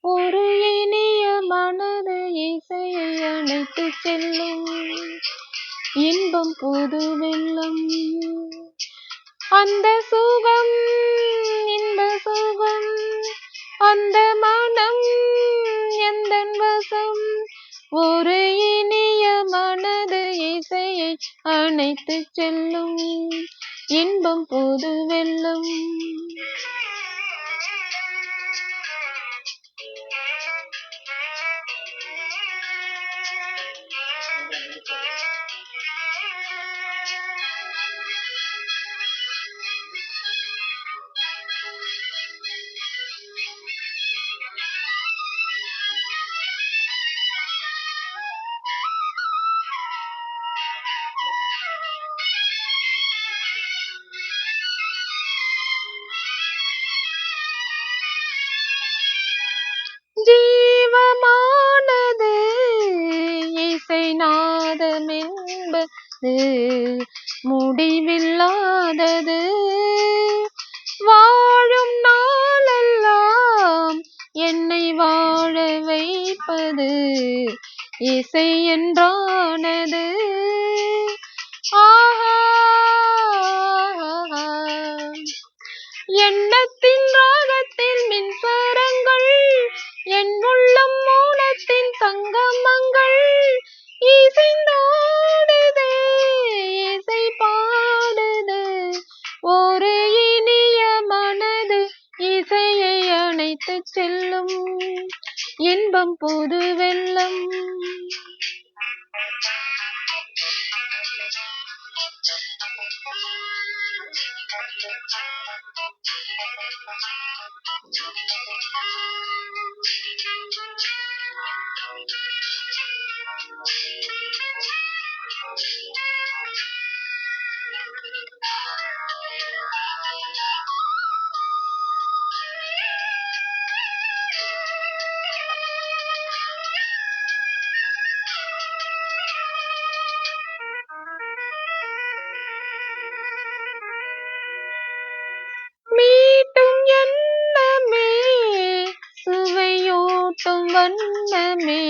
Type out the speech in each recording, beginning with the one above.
ஒரு இனிய மனது இசையை அணைத்துச் செல்லும். இன்பம் புது வெள்ளம். அந்த சுகம் இந்த சுகம் அந்த மனம் எந்த வசம்? ஒரு இனிய மனது இசையை அணைத்துச் செல்லும் இன்பம் புது வெள்ளம். ஜீவமானது இசை நாதமென்பது முடிவில்லாதது. வாழும் நாளெல்லாம் என்னை வாழ வைப்பது இசை என்றானது. இன்பம் புது வெள்ளம் Thank you. வண்ணமே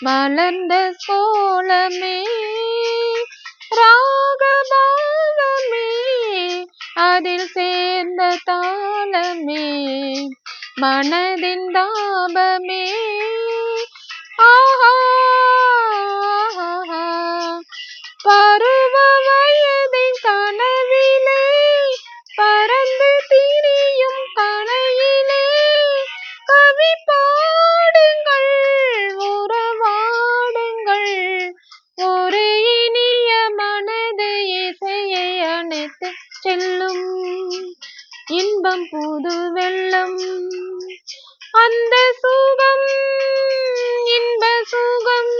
மலர்ந்த சோளமே ராகமாலமே அதில் சேர்ந்த தாளமே மனதின் தாபமே. ஆஹா சுகம் புது வெள்ளம். அந்த சுகம் இன்ப சுகம்.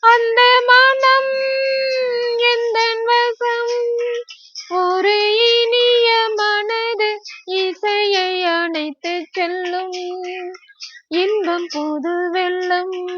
அந்த மனம் எந்த வசம். ஒரு இனிய மனது இசையை அணைத்து செல்லும். இன்பம் புது வெள்ளம்.